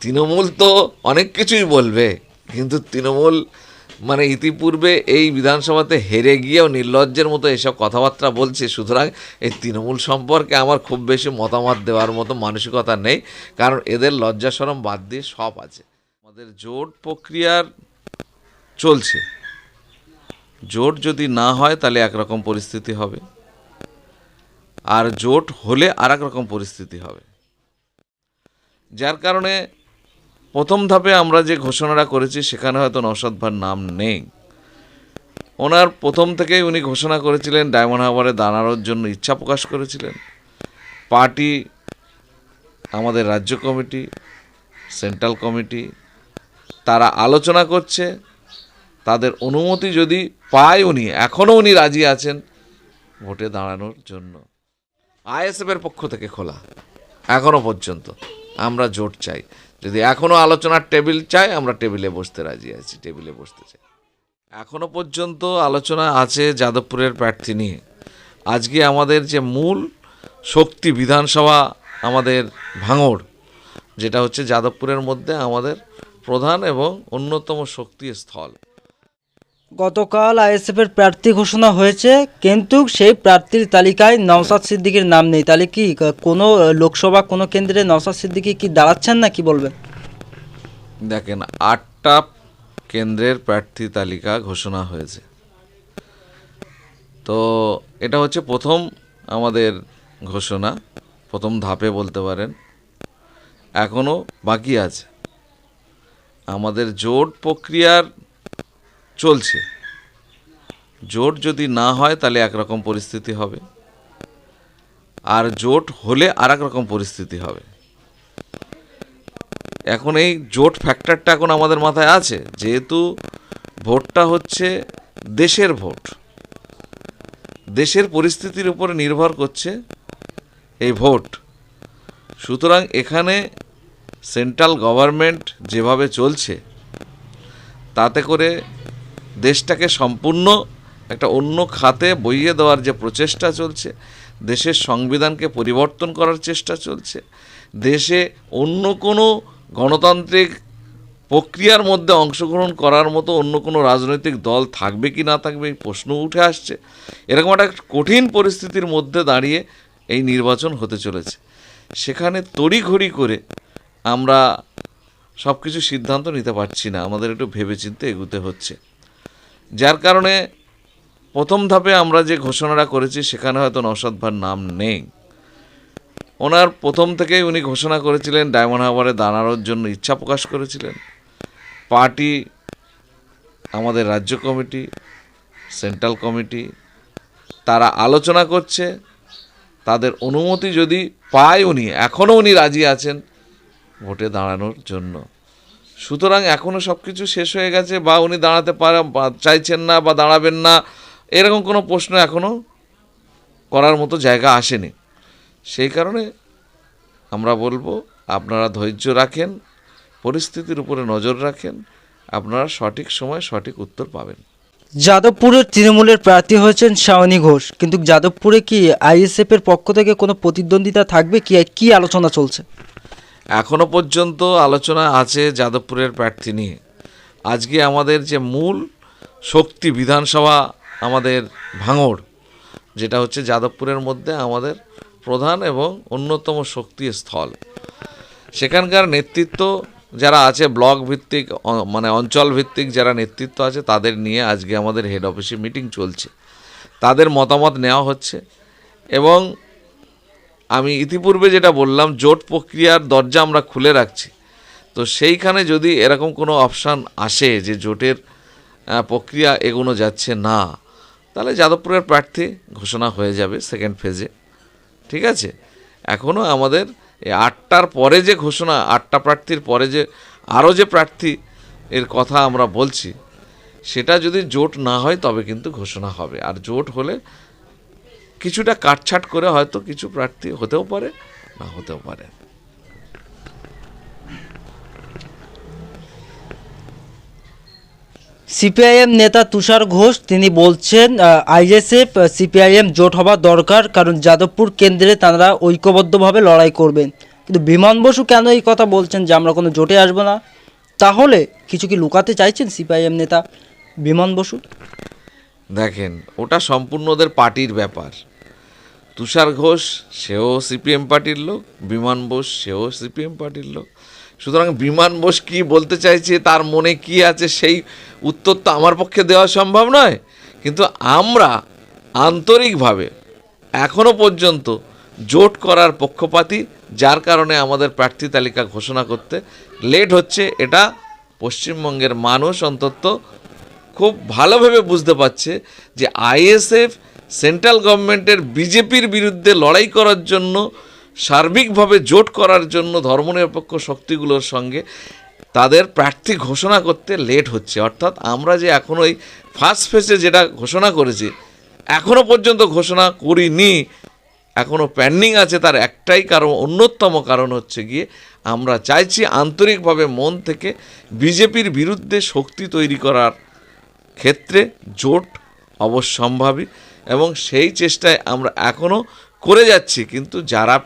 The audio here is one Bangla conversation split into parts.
তৃণমূল তো অনেক কিছুই বলবে, কিন্তু তৃণমূল মানে ইতিপূর্বে এই বিধানসভাতে হেরে গিয়েও নির্লজ্জের মতো এসব কথাবার্তা বলছে। সুতরাং এই তৃণমূল সম্পর্কে আমার খুব বেশি মতামত দেওয়ার মতো মানসিকতা নেই, কারণ এদের লজ্জা সরম বাদ দিয়ে সব আছে। আমাদের জোট প্রক্রিয়ার চলছে। জোট যদি না হয় তাহলে একরকম পরিস্থিতি হবে। আর জোট হলে আর রকম পরিস্থিতি হবে। যার কারণে প্রথম ধাপে আমরা যে ঘোষণাটা করেছি, সেখানে হয়তো নওশাদ ভার নাম নেই। ওনার প্রথম থেকেই উনি ঘোষণা করেছিলেন, ডায়মন্ড হারবারে দাঁড়ানোর জন্য ইচ্ছা প্রকাশ করেছিলেন। পার্টি, আমাদের রাজ্য কমিটি, সেন্ট্রাল কমিটি, তারা আলোচনা করছে। তাদের অনুমতি যদি পায় উনি এখনও উনি রাজি আছেন ভোটে দাঁড়ানোর জন্য। আইএসএফের পক্ষ থেকে খোলা এখনও পর্যন্ত। আমরা জোট চাই। যদি এখনও আলোচনার টেবিল চাই, আমরা টেবিলে বসতে রাজি আছি, টেবিলে বসতে চাই। এখনও পর্যন্ত আলোচনা আছে যাদবপুরের প্রার্থী নিয়ে। আজকে আমাদের যে মূল শক্তি বিধানসভা আমাদের ভাঙড়, যেটা হচ্ছে যাদবপুরের মধ্যে আমাদের প্রধান এবং অন্যতম শক্তি স্থল গতকাল আইএসএফ এর প্রার্থী ঘোষণা হয়েছে, কিন্তু সেই প্রার্থীর তালিকায় নওসাদ সিদ্দিকীর নাম নেই। তাহলে কি, কোনো লোকসভা, কোনো কেন্দ্রে নওসাদ সিদ্দিকী কি দাঁড়াচ্ছেন না কি বলবেন? দেখেন, আটটা কেন্দ্রের প্রার্থী তালিকা ঘোষণা হয়েছে। তো এটা হচ্ছে প্রথম আমাদের ঘোষণা, প্রথম ধাপে বলতে পারেন। এখনও বাকি আছে। আমাদের জোট প্রক্রিয়ার চলছে। জোট যদি না হয় তাহলে একরকম পরিস্থিতি হবে। আর জোট হলে আর রকম পরিস্থিতি হবে। এখন এই জোট ফ্যাক্টরটা এখন আমাদের মাথায় আছে। যেহেতু ভোটটা হচ্ছে দেশের ভোট। দেশের পরিস্থিতির উপরে নির্ভর করছে এই ভোট। সুতরাং এখানে সেন্ট্রাল গভর্নমেন্ট যেভাবে চলছে, তাতে করে দেশটাকে সম্পূর্ণ একটা অন্য খাতে বইয়ে দেওয়ার যে প্রচেষ্টা চলছে, দেশের সংবিধানকে পরিবর্তন করার চেষ্টা চলছে, দেশে অন্য কোনো গণতান্ত্রিক প্রক্রিয়ার মধ্যে অংশগ্রহণ করার মতো অন্য কোনো রাজনৈতিক দল থাকবে কি না থাকবে এই প্রশ্ন উঠে আসছে। এরকম একটা কঠিন পরিস্থিতির মধ্যে দাঁড়িয়ে এই নির্বাচন হতে চলেছে। সেখানে তড়িঘড়ি করে আমরা সব কিছু সিদ্ধান্ত নিতে পারছি না। আমাদের একটু ভেবেচিন্তে এগুতে হচ্ছে। যার কারণে প্রথম ধাপে আমরা যে ঘোষণাটা করেছি, সেখানে হয়তো নওশাদ ভার নাম নেই। ওনার প্রথম থেকেই উনি ঘোষণা করেছিলেন, ডায়মন্ড হারবারে দাঁড়ানোর জন্য ইচ্ছা প্রকাশ করেছিলেন। পার্টি, আমাদের রাজ্য কমিটি, সেন্ট্রাল কমিটি, তারা আলোচনা করছে। তাদের অনুমতি যদি পায় উনি, এখনও উনি রাজি আছেন, ভোটে দাঁড়ানোর জন্য। সুতরাং এখনও সব কিছু শেষ হয়ে গেছে বা উনি দাঁড়াতে পারে চাইছেন না বা দাঁড়াবেন না, এরকম কোনো প্রশ্ন এখনও করার মতো জায়গা আসেনি। সেই কারণে আমরা বলব, আপনারা ধৈর্য রাখেন, পরিস্থিতির উপরে নজর রাখেন, আপনারা সঠিক সময় সঠিক উত্তর পাবেন। যাদবপুরের তৃণমূলের প্রার্থী হয়েছেন শাওনি ঘোষ। কিন্তু যাদবপুরে কি আইএসএফ এর পক্ষ থেকে কোনো প্রতিদ্বন্দ্বিতা থাকবে? কি কি আলোচনা চলছে? এখনও পর্যন্ত আলোচনা আছে যাদবপুরের প্রার্থী নিয়ে। আজকে আমাদের যে মূল শক্তি বিধানসভা আমাদের ভাঙড়, যেটা হচ্ছে যাদবপুরের মধ্যে আমাদের প্রধান এবং অন্যতম শক্তি স্থল। সেখানকার নেতৃত্ব যারা আছে, ব্লক ভিত্তিক মানে অঞ্চল ভিত্তিক যারা নেতৃত্ব আছে, তাদের নিয়ে আজকে আমাদের হেড অফিসে মিটিং চলছে। তাদের মতামত নেওয়া হচ্ছে এবং আমি ইতিপূর্বে যেটা বললাম, জোট প্রক্রিয়ার দরজা আমরা খুলে রাখছি। তো সেইখানে যদি এরকম কোনো অপশান আসে যে জোটের প্রক্রিয়া এগোনো যাচ্ছে না, তাহলে যাদবপুরের প্রার্থী ঘোষণা হয়ে যাবে সেকেন্ড ফেজে ঠিক আছে? এখনও আমাদের এই আটটার পরে যে ঘোষণা, আটটা প্রার্থীর পরে যে আরও যে প্রার্থী এর কথা আমরা বলছি, সেটা যদি জোট না হয় তবে কিন্তু ঘোষণা হবে। আর জোট হলে কিছুটা কাটছাট করে হয়তো কিছু প্রার্থী হতেও পারে, না হতেও পারে। সিপিআইএম নেতা তুষার ঘোষ, তিনি বলছেন আইএসএফ সিপিআইএম জোট হওয়া দরকার, কারণ যাদবপুর কেন্দ্রে তারা ঐক্যবদ্ধভাবে লড়াই করবেন। কিন্তু বিমান বসু কেন এই কথা বলছেন যে আমরা কোনো জোটে আসব না? তাহলে কিছু কি লুকাতে চাইছেন সিপিআইএম নেতা বিমান বসু? দেখেন, ওটা সম্পূর্ণ ওদের পার্টির ব্যাপার। তুষার ঘোষ, সেও সিপিএম পার্টির লোক, বিমান বোস, সেও সিপিএম পার্টির লোক। সুতরাং বিমান বোস কি বলতে চাইছে, তার মনে কি আছে, সেই উত্তর তো আমার পক্ষে দেওয়া সম্ভব নয়। কিন্তু আমরা আন্তরিকভাবে, এখনও পর্যন্ত জোট করার পক্ষপাতী, যার কারণে আমাদের প্রার্থী তালিকা ঘোষণা করতে লেট হচ্ছে, এটা পশ্চিমবঙ্গের মানুষ অন্তত খুব ভালোভাবে বুঝতে পারছে যে আইএসএফ সেন্ট্রাল গভর্নমেন্টের বিজেপির বিরুদ্ধে লড়াই করার জন্য, সার্বিকভাবে জোট করার জন্য ধর্মনিরপেক্ষ শক্তিগুলোর সঙ্গে তাদের প্রার্থী ঘোষণা করতে লেট হচ্ছে। অর্থাৎ আমরা যে এখন ওই ফার্স্ট ফেসে যেটা ঘোষণা করেছি এখনও পর্যন্ত ঘোষণা করিনি। এখনও প্যান্ডিং আছে তার একটাই কারণ, অন্যতম কারণ হচ্ছে গিয়ে আমরা চাইছি আন্তরিকভাবে মন থেকে বিজেপির বিরুদ্ধে শক্তি তৈরি করার ক্ষেত্রে জোট অবশ্যম্ভাবী এবং সেই চেষ্টায় আমরা এখনও করে যাচ্ছি। কিন্তু যারা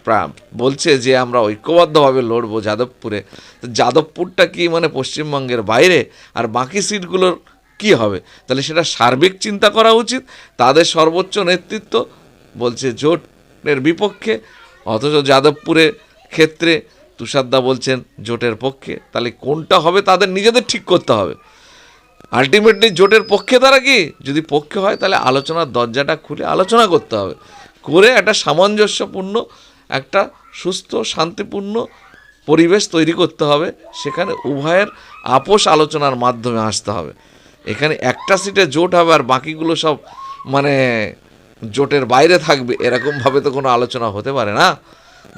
বলছে যে আমরা ঐক্যবদ্ধভাবে লড়বো যাদবপুরে, তো যাদবপুরটা কি মানে পশ্চিমবঙ্গের বাইরে? আর বাকি সিটগুলোর কি হবে? তাহলে সেটা সার্বিক চিন্তা করা উচিত। তাদের সর্বোচ্চ নেতৃত্ব বলছে জোটের বিপক্ষে, অথচ যাদবপুরের ক্ষেত্রে তুষারদা বলছেন জোটের পক্ষে। তাহলে কোনটা হবে তাদের নিজেদের ঠিক করতে হবে। আলটিমেটলি জোটের পক্ষে তারা কি? যদি পক্ষে হয়, তাহলে আলোচনার দরজাটা খুলে আলোচনা করতে হবে। করে একটা সামঞ্জস্যপূর্ণ, একটা সুস্থ, শান্তিপূর্ণ পরিবেশ তৈরি করতে হবে। সেখানে উভয়ের আপোষ আলোচনার মাধ্যমে আসতে হবে। এখানে একটা সিটে জোট হবে আর বাকিগুলো সব মানে জোটের বাইরে থাকবে, এরকমভাবে তো কোনো আলোচনা হতে পারে না।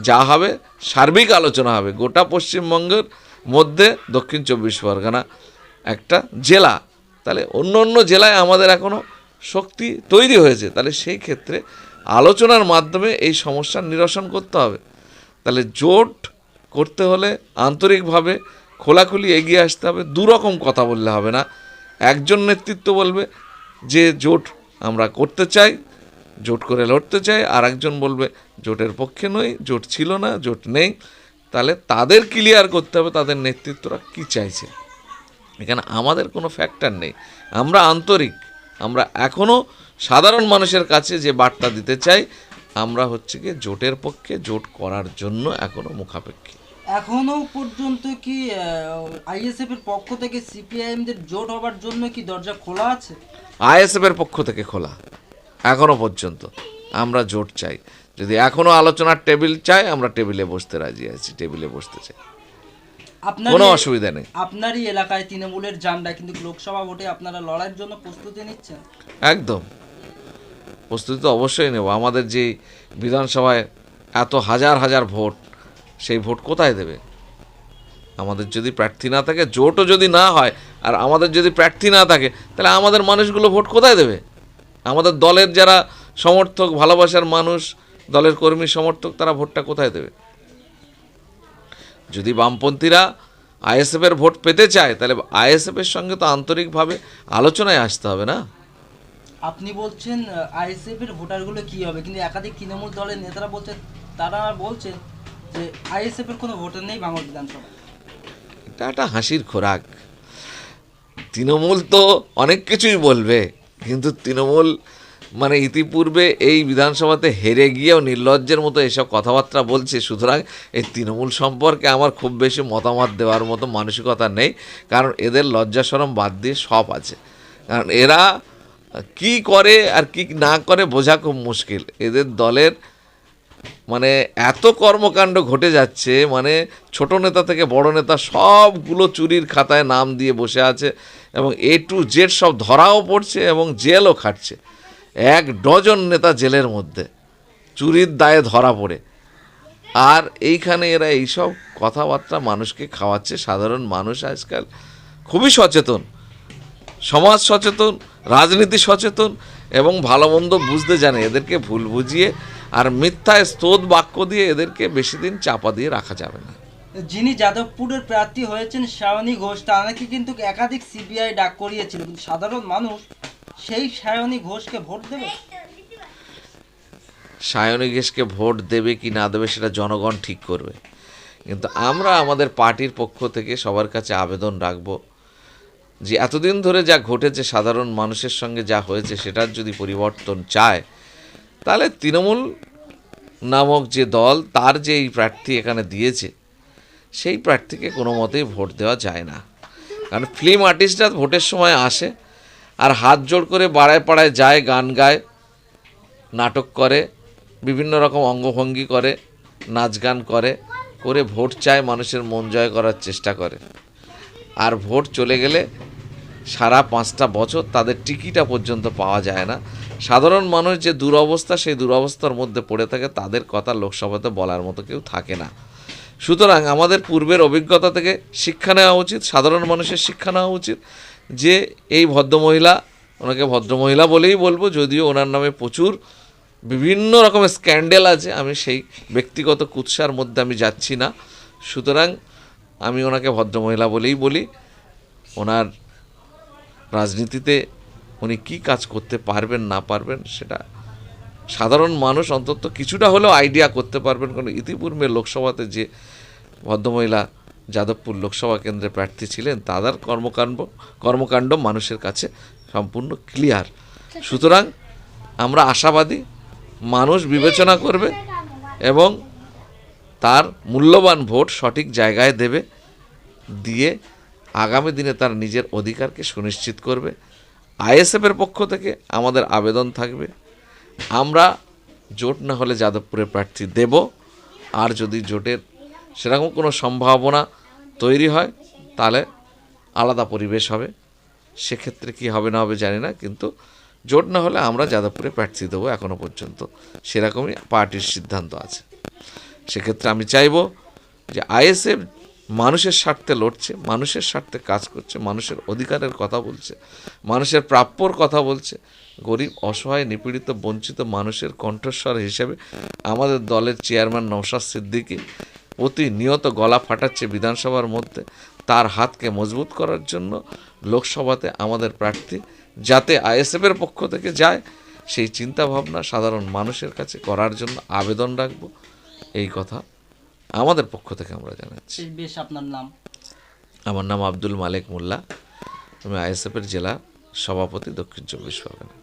যা হবে সার্বিক আলোচনা হবে। গোটা পশ্চিমবঙ্গের মধ্যে দক্ষিণ চব্বিশ পরগনা একটা জেলা। তাহলে অন্য অন্য জেলায় আমাদের এখনও শক্তি তৈরি হয়েছে। তাহলে সেই ক্ষেত্রে আলোচনার মাধ্যমে এই সমস্যার নিরসন করতে হবে। তাহলে জোট করতে হলে আন্তরিকভাবে খোলাখুলি এগিয়ে আসতে হবে। দুরকম কথা বললে হবে না। একজন নেতৃত্ব বলবে যে জোট আমরা করতে চাই, জোট করে লড়তে চাই। আর একজন বলবে জোটের পক্ষে নই, জোট ছিল না, জোট নেই। তাহলে তাদের ক্লিয়ার করতে হবে তাদের নেতৃত্বরা কি চাইছে। এখানে আমাদের কোনো ফ্যাক্টর নেই। আমরা আন্তরিক। আমরা এখনও সাধারণ মানুষের কাছে যে বার্তা দিতে চাই আমরা হচ্ছে কি জোটের পক্ষে জোট করার জন্য এখনও মুখাপেক্ষী। এখনও পর্যন্ত কি আইএসএফ এর পক্ষ থেকে সিপিআইএম দের জোট হবার জন্য কি দরজা খোলা আছে? আইএসএফের পক্ষ থেকে খোলা। এখনও পর্যন্ত। আমরা জোট চাই। যদি এখনও আলোচনার টেবিল চাই আমরা টেবিলে বসতে রাজি আছি টেবিলে বসতে চাই। কোনো অসুবিধা নেই। আপনারই এলাকায় তৃণমূলের জান্ডা কিন্তু লোকসভা ভোটে আপনারা লড়াইয়ের জন্য প্রস্তুতি নিচ্ছেন? একদম। প্রস্তুতি তো অবশ্যই নেব। আমাদের যে বিধানসভায় এত হাজার হাজার ভোট সেই ভোট কোথায় দেবে? আমাদের যদি প্রার্থী না থাকে জোটও যদি না হয় আর আমাদের যদি প্রার্থী না থাকে তাহলে আমাদের মানুষগুলো ভোট কোথায় দেবে? আমাদের দলের যারা সমর্থক ভালোবাসার মানুষ দলের কর্মী সমর্থক তারা ভোটটা কোথায় দেবে? যদি বামপন্থীরা আইএসএফের ভোট পেতে চায় তাহলে আইএসএফের সঙ্গে তো আন্তরিকভাবে আলোচনায় আসতে হবে না? আপনি বলছেন আইএসএফ এর ভোটারগুলো কি হবে? কিন্তু একাধিক তৃণমূল দলের নেতারা বলছেন তারা বলছেন যে আইএসএফ এর কোনো ভোটার নেই বাংলা বিধানসভায়। এটা একটা হাসির খোরাক। তৃণমূল তো অনেক কিছুই বলবে কিন্তু তৃণমূল মানে ইতিপূর্বে এই বিধানসভাতে হেরে গিয়েও নির্লজ্জের মতো এসব কথাবার্তা বলছে। সুতরাং এই তৃণমূল সম্পর্কে আমার খুব বেশি মতামত দেওয়ার মতো মানসিকতা নেই। কারণ এদের লজ্জা সরম বাদ দিয়ে সব আছে। কারণ এরা কি করে আর কি না করে বোঝা খুব মুশকিল। এদের দলের মানে এত কর্মকাণ্ড ঘটে যাচ্ছে মানে ছোট নেতা থেকে বড় নেতা সবগুলো চুরির খাতায় নাম দিয়ে বসে আছে এবং এ টু জেড সব ধরাও পড়ছে এবং জেলও খাটছে। এক ডজন নেতা জেলের মধ্যে। চুরির দায়ে ধরা পড়ে। আর এইখানে এরা এইসব কথাবার্তা মানুষকে খাওয়াচ্ছে। সাধারণ মানুষ আজকাল খুবই সচেতন। সমাজ সচেতন, রাজনীতি সচেতন এবং ভালো মন্দ বুঝতে জানে। এদেরকে ভুল বুঝিয়ে আর মিথ্যায় স্তোত বাক্য দিয়ে এদেরকে বেশি দিন চাপা দিয়ে রাখা যাবে না। যিনি যাদবপুরের প্রার্থী হয়েছেন সায়নী ঘোষ, তাকে কিন্তু একাধিক সিবিআই ডাক করিয়েছিল। সাধারণ মানুষ সেই সায়নী ঘোষকে ভোট দেবে? সায়নী ঘোষকে ভোট দেবে কি না দেবে সেটা জনগণ ঠিক করবে। কিন্তু আমরা আমাদের পার্টির পক্ষ থেকে সবার কাছে আবেদন রাখব যে এতদিন ধরে যা ঘটেছে, সাধারণ মানুষের সঙ্গে যা হয়েছে সেটার যদি পরিবর্তন চায়, তাহলে তৃণমূল নামক যে দল, তার যে এই প্রার্থী এখানে দিয়েছে, সেই প্রার্থীকে কোনো মতেই ভোট দেওয়া যায় না। কারণ ফিল্ম আর্টিস্টরা ভোটের সময় আসে আর হাত জোড় করে পাড়ায় পাড়ায় যায়, গান গায়, নাটক করে, বিভিন্ন রকম অঙ্গভঙ্গি করে, নাচ গান করে করে ভোট চায়, মানুষের মন জয় করার চেষ্টা করে। আর ভোট চলে গেলে সারা পাঁচটা বছর তাদের টিকিটা পর্যন্ত পাওয়া যায় না। সাধারণ মানুষ যে দুরবস্থা, সেই দুরবস্থার মধ্যে পড়ে থাকে, তাদের কথা লোকসভাতে বলার মতো কেউ থাকে না। সুতরাং আমাদের পূর্বের অভিজ্ঞতা থেকে শিক্ষা নেওয়া উচিত, সাধারণ মানুষের শিক্ষা নেওয়া উচিত। যে এই ভদ্রমহিলা, ওনাকে ভদ্রমহিলা বলেই বলব, যদিও ওনার নামে প্রচুর বিভিন্ন রকমের স্ক্যান্ডেল আছে, আমি সেই ব্যক্তিগত কুৎসার মধ্যে আমি যাচ্ছি না। সুতরাং আমি ওনাকে ভদ্রমহিলা বলেই বলি, ওনার রাজনীতিতে উনি কি কাজ করতে পারবেন, না পারবেন, সেটা সাধারণ মানুষ অন্তত কিছুটা হলেও আইডিয়া করতে পারবেন। কারণ ইতিপূর্বে লোকসভাতে যে ভদ্রমহিলা যাদবপুর লোকসভা কেন্দ্রে প্রার্থী ছিলেন, তাদের কর্মকাণ্ড কর্মকাণ্ড মানুষের কাছে সম্পূর্ণ ক্লিয়ার সুতরাং আমরা আশাবাদী, মানুষ বিবেচনা করবে এবং তার মূল্যবান ভোট সঠিক জায়গায় দেবে, দিয়ে আগামী দিনে তার নিজের অধিকারকে সুনিশ্চিত করবে। আইএসএফের পক্ষ থেকে আমাদের আবেদন থাকবে, আমরা জোট না হলে যাদবপুরে প্রার্থী দেব, আর যদি জোটের সেরকম কোনো সম্ভাবনা তৈরি হয়, তাহলে আলাদা পরিবেশ হবে। সেক্ষেত্রে কি হবে না হবে জানি না, কিন্তু জোট না হলে আমরা যাদবপুরে প্রার্থী দেবো এখনও পর্যন্ত। সেরকমই পার্টির সিদ্ধান্ত আছে। সেক্ষেত্রে আমি চাইব যে আইএসএফ মানুষের স্বার্থে লড়ছে, মানুষের স্বার্থে কাজ করছে, মানুষের অধিকারের কথা বলছে, মানুষের প্রাপ্যর কথা বলছে। গরিব, অসহায়, নিপীড়িত, বঞ্চিত মানুষের কণ্ঠস্বর হিসেবে আমাদের দলের চেয়ারম্যান নৌশাদ সিদ্দিকী প্রতিনিয়ত গলা ফাটাচ্ছে বিধানসভার মধ্যে তার হাতকে মজবুত করার জন্য লোকসভাতে আমাদের প্রার্থী যাতে আইএসএফের পক্ষ থেকে যায় সেই চিন্তাভাবনা সাধারণ মানুষের কাছে করার জন্য আবেদন রাখব। এই কথা আমাদের পক্ষ থেকে আমরা জানাচ্ছি। বেশ আপনার নাম? আমার নাম আব্দুল মালেক মোল্লা। আমি আইএসএফের জেলা সভাপতি দক্ষিণ চব্বিশ পরগনা।